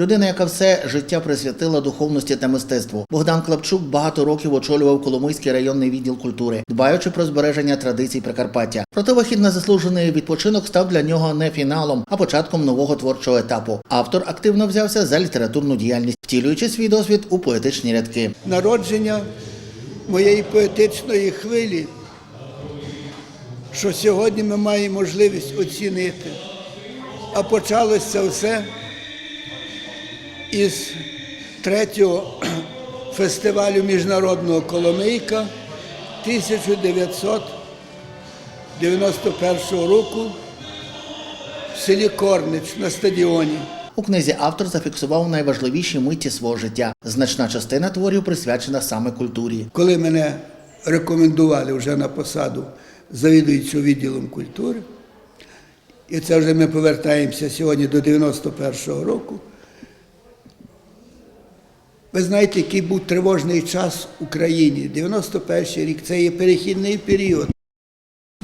людина, яка все життя присвятила духовності та мистецтву. Богдан Клапчук багато років очолював Коломийський районний відділ культури, дбаючи про збереження традицій Прикарпаття. Проте вихід на заслужений відпочинок став для нього не фіналом, а початком нового творчого етапу. Автор активно взявся за літературну діяльність, втілюючи свій досвід у поетичні рядки. народження моєї поетичної хвилі, що сьогодні ми маємо можливість оцінити. А почалося все із третього фестивалю міжнародного Коломийка 1991 року в селі Корнич на стадіоні. У книзі автор зафіксував найважливіші миті свого життя. Значна частина творів присвячена саме культурі. Коли мене рекомендували вже на посаду завідуючого відділом культури, і це вже ми повертаємося сьогодні до 91-го року. Ви знаєте, який був тривожний час в Україні. 91-й рік це є перехідний період.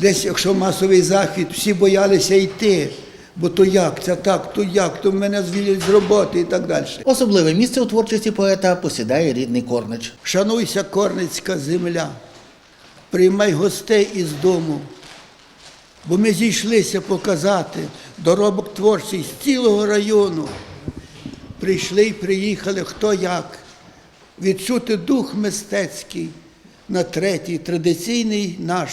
Десь, якщо масовий захід, всі боялися йти. Бо то як, це так, то як, то мене звільнять з роботи і так далі. Особливе місце у творчості поета посідає рідний Корнич. Шануйся, корницька земля, приймай гостей із дому, бо ми зійшлися показати доробок творчий з цілого району. Прийшли і приїхали хто як, відчути дух мистецький на третій, традиційний наш,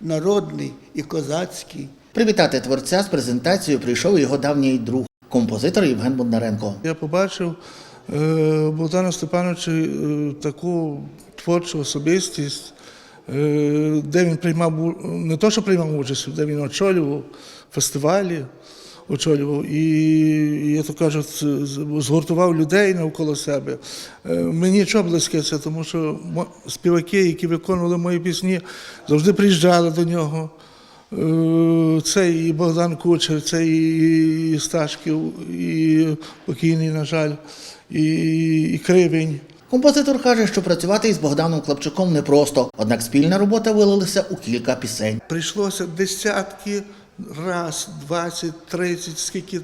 народний і козацький. Привітати творця з презентацією прийшов його давній друг, композитор Євген Бондаренко. Я побачив е, Богдана Степановича е, таку творчу особистість, е, де він приймав не то, що приймав участь, де він очолював фестивалі, очолював і, я то кажу, згуртував людей навколо себе. Е, Мені чого близьке це, тому що співаки, які виконували мої пісні, завжди приїжджали до нього. Е, Це і Богдан Кучер, це і Сташків, і покійний, на жаль, і, і Кривень. Композитор каже, що працювати із Богданом Клапчуком непросто, однак спільна робота вилилася у кілька пісень. Прийшлося десятки раз, 20, 30, скільки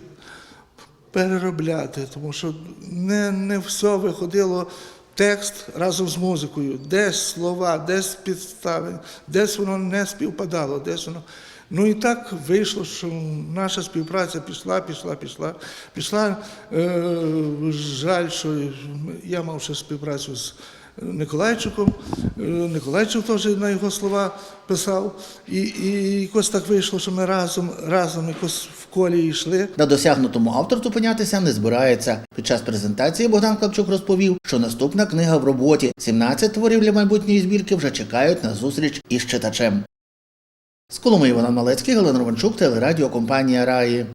переробляти, тому що не, не все виходило текст разом з музикою, десь слова, десь підстави, десь воно не співпадало, десь воно. Ну і так вийшло, що наша співпраця пішла, пішла, пішла. Пішла. Е, жаль, що я мав ще співпрацю з Николайчуком. Е, Николайчук теж на його слова писав. І, і якось так вийшло, що ми разом, разом якось в колі йшли. На досягнутому автор зупинятися не збирається. Під час презентації Богдан Клапчук розповів, що наступна книга в роботі. 17 творів для майбутньої збірки вже чекають на зустріч із читачем. З Коломиї Іван Малецький, Галина Романчук, телерадіокомпанія Раї.